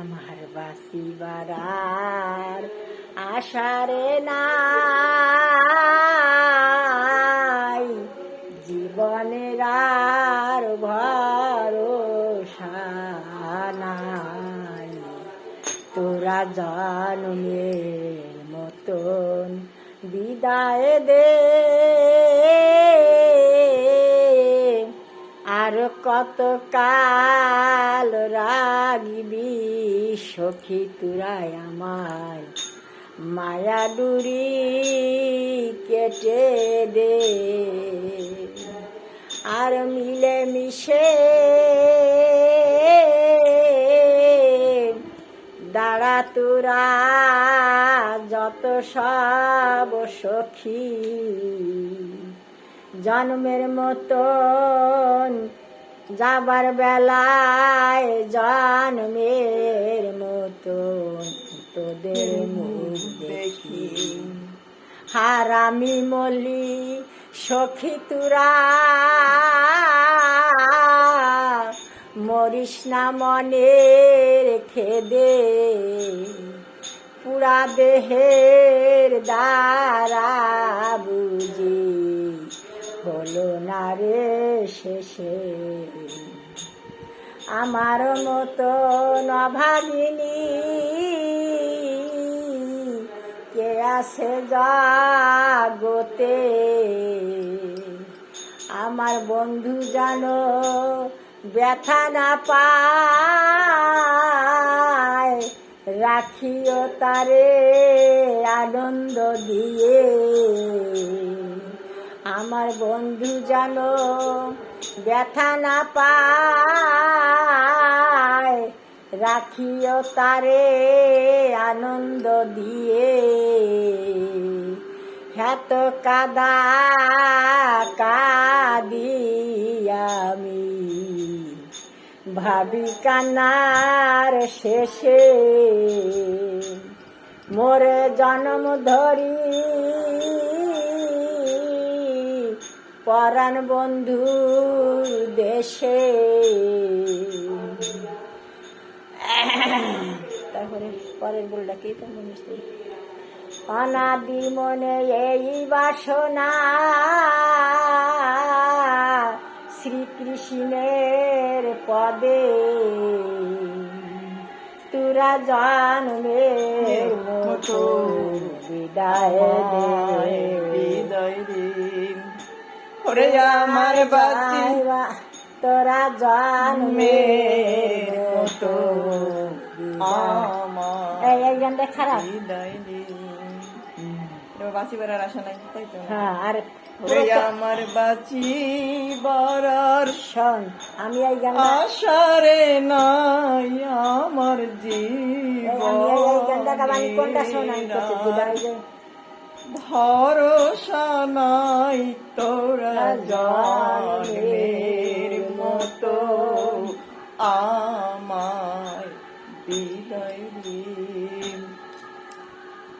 আমার বাসিবার আর আশারে নাই। জীবনের আর ভরসা নাই। তোরা জন্মের মতন বিদায় দে। আর কত কাল রাগবি সখী তুরাই আমার মায়া ডুরি কেটে দে। আর মিলে মিশে দাঁড়া তোরা যত সব সখী জন্মের মতন যাবার বেলায় জন্মের মতন তোদের মুখ দেখি। হারামি মলি সখী তুরা, মরিস না মনের খেদে। পুরা দেহের দ্বারা হলো না রে শেষে। আমার মতো নভাবিনী কে আছে জাগতে? আমার বন্ধু জানো ব্যথা না পায়, রাখিও তারে আনন্দ দিয়ে। আমার বন্ধু জানো, ব্যথা না পায়। রাখিও তারে আনন্দ দিয়ে। হ্যাত কাদা কাদি আমি। ভাবি কান্নার শেষে, মোরে জন্ম ধরি পরাণ বন্ধু দেশে। তারপরে পরের বলটা কি? তো মনে হচ্ছে? অনাদি মনে এই বাসনা শ্রীকৃষ্ণের পদে। তুরা জন্মের মতো বিদায় দে ওরে আমার বাতি। তোরা আমার খারাপ। বেড়ার আশা নাই তাই তো? হ্যাঁ আর আমার বাঁচি বরার শোন আমি এই গান আশারে নাই আমার আমি এই গানটা গাবানি কোনটা শোনাই? জীবন। ভরসা নাই তোরা জানের মতো।